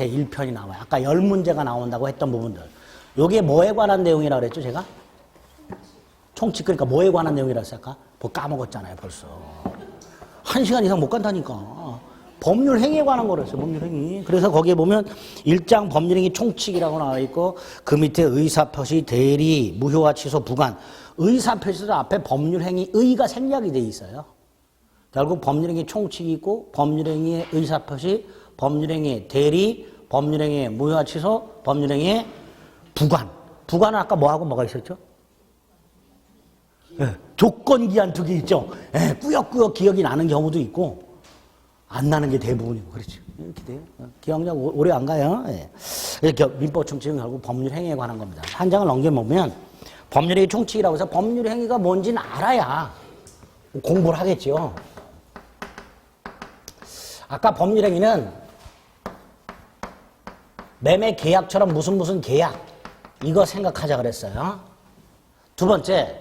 제 1편이 나와요. 아까 열 문제가 나온다고 했던 부분들. 요게 뭐에 관한 내용이라고 그랬죠, 제가? 총칙 그러니까 뭐에 관한 내용이라고 했을까? 뭐 까먹었잖아요, 벌써. 한 시간 이상 못 간다니까. 법률 행위에 관한 거랬어요, 법률 행위. 그래서 거기에 보면 일장 법률 행위 총칙이라고 나와 있고 그 밑에 의사 표시, 대리, 무효화 취소, 부관. 의사 표시도 앞에 법률 행위, 의가 생략이 돼 있어요. 결국 법률 행위 총칙이 있고 법률 행위의 의사 표시, 법률행위의 대리, 법률행위의 무효화 취소, 법률행위의 부관. 부관은 아까 뭐하고 뭐가 있었죠? 예, 조건 기한 두 개 있죠. 예, 꾸역꾸역 기억이 나는 경우도 있고 안 나는 게 대부분이고 그렇죠. 이렇게 돼요. 어, 기억력 오- 오래 안 가요. 예. 민법 총칙은 결국 법률 행위에 관한 겁니다. 한 장을 넘겨보면 법률의 총칙이라고 해서 법률 행위가 뭔지는 알아야 공부를 하겠죠. 아까 법률 행위는 매매 계약처럼 무슨 무슨 계약 이거 생각하자 그랬어요. 두 번째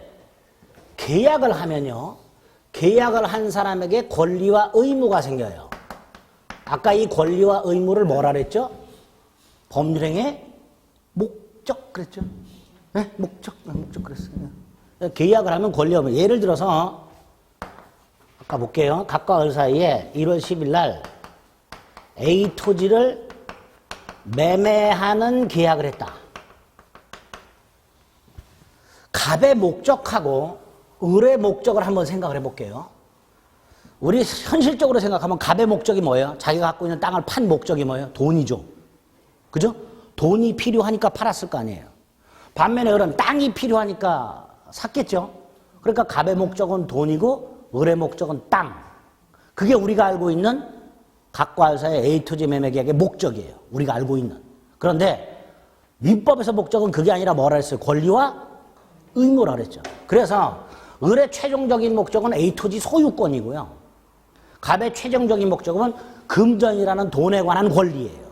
계약을 하면요. 계약을 한 사람에게 권리와 의무가 생겨요. 아까 이 권리와 의무를 뭐라 그랬죠? 법률행의 목적 그랬죠? 네? 목적, 네, 목적 그랬어요. 계약을 하면 권리와 의무. 예를 들어서 아까 볼게요. 각과 을 사이에 1월 10일 날 A 토지를 매매하는 계약을 했다. 갑의 목적하고 을의 목적을 한번 생각을 해볼게요. 우리 현실적으로 생각하면 갑의 목적이 뭐예요? 자기가 갖고 있는 땅을 판 목적이 뭐예요? 돈이죠. 그죠? 돈이 필요하니까 팔았을 거 아니에요. 반면에 을은 땅이 필요하니까 샀겠죠. 그러니까 갑의 목적은 돈이고 을의 목적은 땅. 그게 우리가 알고 있는 각과 알사의 A 토지 매매 계약의 목적이에요. 우리가 알고 있는. 그런데 민법에서 목적은 그게 아니라 뭐라 했어요? 권리와 의무라 그랬죠. 그래서 을의 최종적인 목적은 A 토지 소유권이고요. 갑의 최종적인 목적은 금전이라는 돈에 관한 권리예요.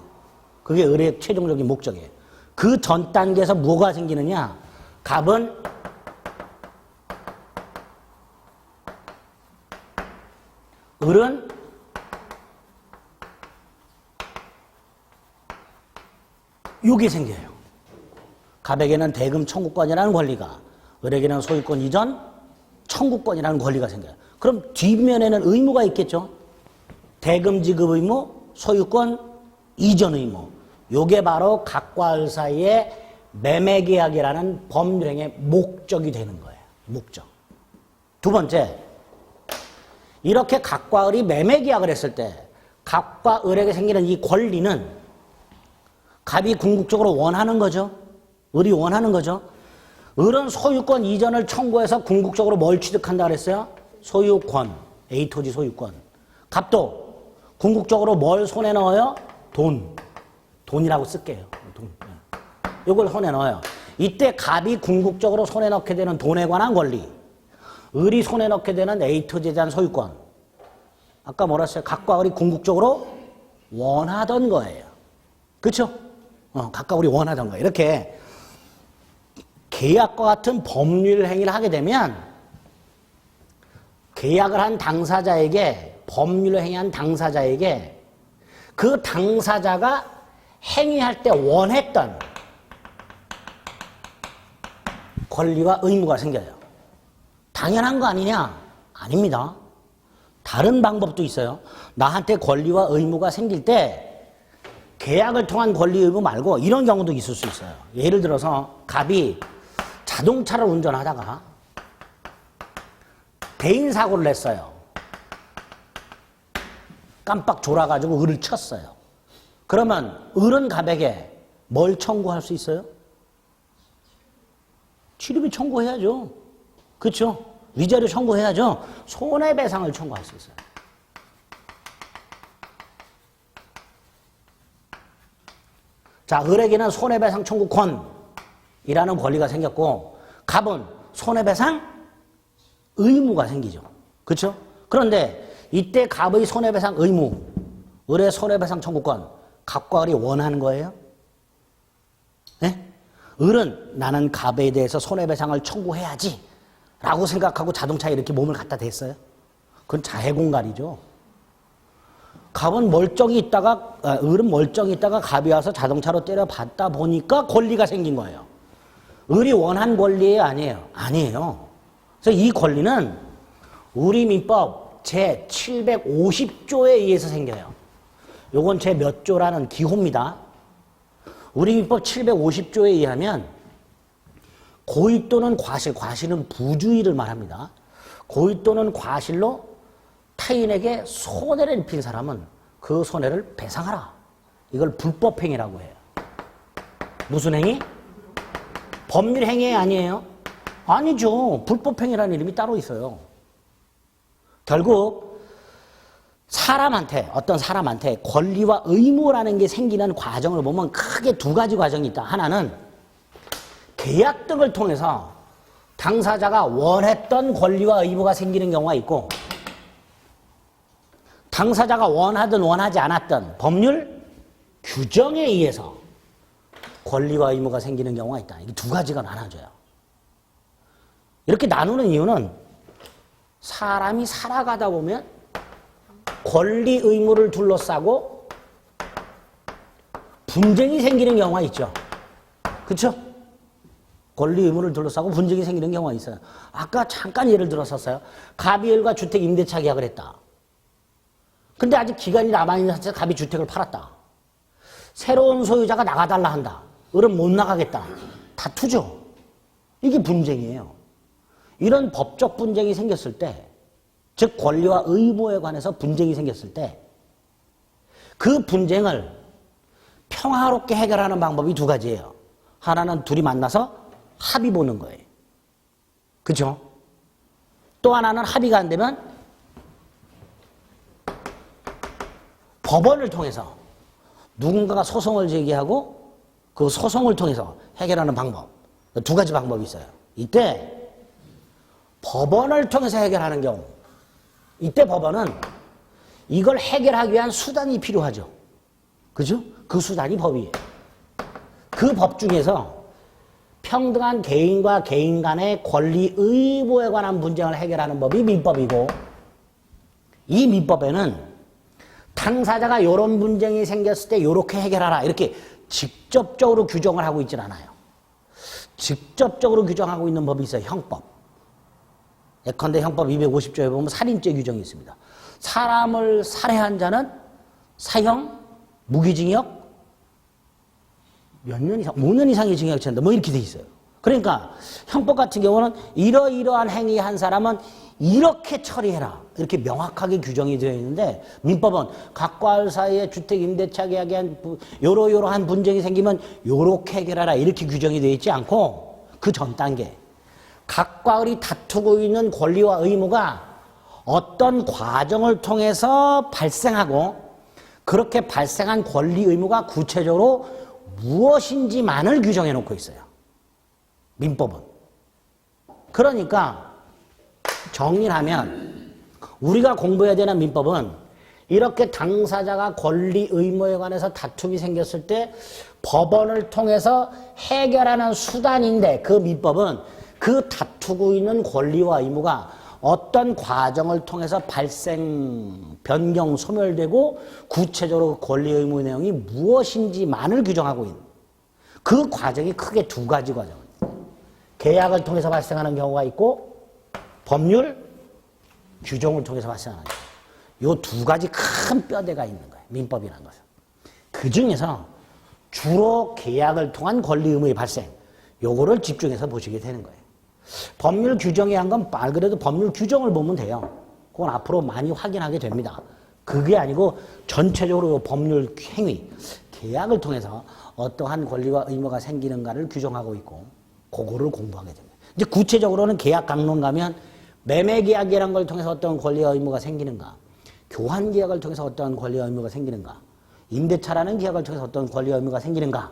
그게 을의 최종적인 목적이에요. 그 전 단계에서 뭐가 생기느냐? 갑은 을은 요게 생겨요. 갑에게는 대금 청구권이라는 권리가, 을에게는 소유권 이전 청구권이라는 권리가 생겨요. 그럼 뒷면에는 의무가 있겠죠. 대금 지급 의무, 소유권 이전 의무. 요게 바로 각과 을 사이의 매매 계약이라는 법률행의 목적이 되는 거예요. 목적. 두 번째, 이렇게 각과 을이 매매 계약을 했을 때 각과 을에게 생기는 이 권리는 갑이 궁극적으로 원하는 거죠. 을이 원하는 거죠. 을은 소유권 이전을 청구해서 궁극적으로 뭘 취득한다 그랬어요? 소유권. A 토지 소유권. 갑도 궁극적으로 뭘 손에 넣어요? 돈. 돈이라고 쓸게요. 돈. 이걸 손에 넣어요. 이때 갑이 궁극적으로 손에 넣게 되는 돈에 관한 권리. 을이 손에 넣게 되는 A 토지에 대한 소유권. 아까 뭐라 했어요? 각과 을이 궁극적으로 원하던 거예요. 그렇죠? 어, 각각 우리 원하던 거예요. 이렇게 계약과 같은 법률 행위를 하게 되면 계약을 한 당사자에게 법률 행위한 당사자에게 그 당사자가 행위할 때 원했던 권리와 의무가 생겨요. 당연한 거 아니냐? 아닙니다. 다른 방법도 있어요. 나한테 권리와 의무가 생길 때 계약을 통한 권리 의무 말고 이런 경우도 있을 수 있어요. 예를 들어서 갑이 자동차를 운전하다가 대인 사고를 냈어요. 깜빡 졸아가지고 을을 쳤어요. 그러면 을은 갑에게 뭘 청구할 수 있어요? 치료비 청구해야죠. 그렇죠? 위자료 청구해야죠. 손해배상을 청구할 수 있어요. 자, 을에게는 손해배상 청구권이라는 권리가 생겼고, 갑은 손해배상 의무가 생기죠. 그렇죠? 그런데 이때 갑의 손해배상 의무, 을의 손해배상 청구권, 갑과 을이 원하는 거예요? 네? 을은 나는 갑에 대해서 손해배상을 청구해야지 라고 생각하고 자동차에 이렇게 몸을 갖다 댔어요. 그건 자해공갈이죠. 갑은 멀쩡히 있다가 아, 을은 멀쩡히 있다가 갑이 와서 자동차로 때려 봤다 보니까 권리가 생긴 거예요. 을이 원한 권리예요, 아니에요? 아니에요. 그래서 이 권리는 우리 민법 제 750조에 의해서 생겨요. 요건 제 몇 조라는 기호입니다. 우리 민법 750조에 의하면 고의 또는 과실, 과실은 부주의를 말합니다. 고의 또는 과실로 타인에게 손해를 입힌 사람은 그 손해를 배상하라. 이걸 불법행위라고 해요. 무슨 행위? 법률 행위 아니에요? 아니죠. 불법행위라는 이름이 따로 있어요. 결국 사람한테 어떤 사람한테 권리와 의무라는 게 생기는 과정을 보면 크게 두 가지 과정이 있다. 하나는 계약 등을 통해서 당사자가 원했던 권리와 의무가 생기는 경우가 있고 당사자가 원하든 원하지 않았던 법률 규정에 의해서 권리와 의무가 생기는 경우가 있다. 이게 두 가지가 나눠져요. 이렇게 나누는 이유는 사람이 살아가다 보면 권리 의무를 둘러싸고 분쟁이 생기는 경우가 있죠. 그렇죠? 권리 의무를 둘러싸고 분쟁이 생기는 경우가 있어요. 아까 잠깐 예를 들었었어요. 가비엘과 주택 임대차 계약을 했다. 근데 아직 기간이 남아있는 상태에서 갑이 주택을 팔았다. 새로운 소유자가 나가달라 한다. 을은 못 나가겠다. 다투죠. 이게 분쟁이에요. 이런 법적 분쟁이 생겼을 때, 즉 권리와 의무에 관해서 분쟁이 생겼을 때, 그 분쟁을 평화롭게 해결하는 방법이 두 가지예요. 하나는 둘이 만나서 합의 보는 거예요. 그죠? 또 하나는 합의가 안 되면 법원을 통해서 누군가가 소송을 제기하고 그 소송을 통해서 해결하는 방법. 두 가지 방법이 있어요. 이때 법원을 통해서 해결하는 경우, 이때 법원은 이걸 해결하기 위한 수단이 필요하죠. 그죠? 그 수단이 법이에요. 그 법 중에서 평등한 개인과 개인 간의 권리 의무에 관한 분쟁을 해결하는 법이 민법이고 이 민법에는 당사자가 이런 분쟁이 생겼을 때 이렇게 해결하라 이렇게 직접적으로 규정을 하고 있질 않아요. 직접적으로 규정하고 있는 법이 있어요. 형법. 예컨대 형법 250조에 보면 살인죄 규정이 있습니다. 사람을 살해한 자는 사형, 무기징역 몇 년 이상, 5년 이상의 친다. 뭐 이렇게 돼 있어요. 그러니까 형법 같은 경우는 이러이러한 행위한 사람은 이렇게 처리해라. 이렇게 명확하게 규정이 되어 있는데 민법은 각과 알 사이에 주택 임대차 계약에 한 요러요러한 분쟁이 생기면 요렇게 해결하라. 이렇게 규정이 되어 있지 않고 그 전 단계 각과 을이 다투고 있는 권리와 의무가 어떤 과정을 통해서 발생하고 그렇게 발생한 권리 의무가 구체적으로 무엇인지만을 규정해 놓고 있어요. 민법은. 그러니까 정리하면 우리가 공부해야 되는 민법은 이렇게 당사자가 권리 의무에 관해서 다툼이 생겼을 때 법원을 통해서 해결하는 수단인데 그 민법은 그 다투고 있는 권리와 의무가 어떤 과정을 통해서 발생, 변경, 소멸되고 구체적으로 권리 의무 내용이 무엇인지만을 규정하고 있는 그 과정이 크게 두 가지 과정입니다. 계약을 통해서 발생하는 경우가 있고 법률 규정을 통해서 발생하는 요 두 가지 큰 뼈대가 있는 거예요. 민법이라는 것은. 그 중에서 주로 계약을 통한 권리 의무의 발생 요거를 집중해서 보시게 되는 거예요. 법률 규정에 한 건 말 그대로 법률 규정을 보면 돼요. 그건 앞으로 많이 확인하게 됩니다. 그게 아니고 전체적으로 요 법률 행위, 계약을 통해서 어떠한 권리와 의무가 생기는가를 규정하고 있고 그거를 공부하게 됩니다. 이제 구체적으로는 계약 강론 가면 매매 계약이라는 걸 통해서 어떤 권리와 의무가 생기는가, 교환 계약을 통해서 어떤 권리와 의무가 생기는가, 임대차라는 계약을 통해서 어떤 권리와 의무가 생기는가,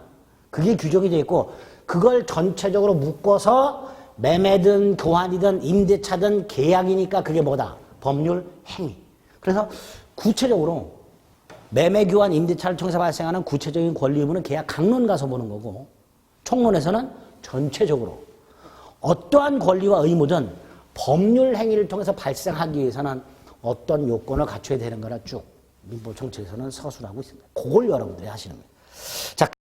그게 규정이 되어 있고 그걸 전체적으로 묶어서 매매든 교환이든 임대차든 계약이니까 그게 뭐다? 법률 행위. 그래서 구체적으로 매매 교환 임대차를 통해서 발생하는 구체적인 권리 의무는 계약 강론 가서 보는 거고 총론에서는 전체적으로 어떠한 권리와 의무든 법률 행위를 통해서 발생하기 위해서는 어떤 요건을 갖춰야 되는 거라 쭉 민법 정책에서는 서술하고 있습니다. 그걸 여러분들이 하시는 거예요. 자,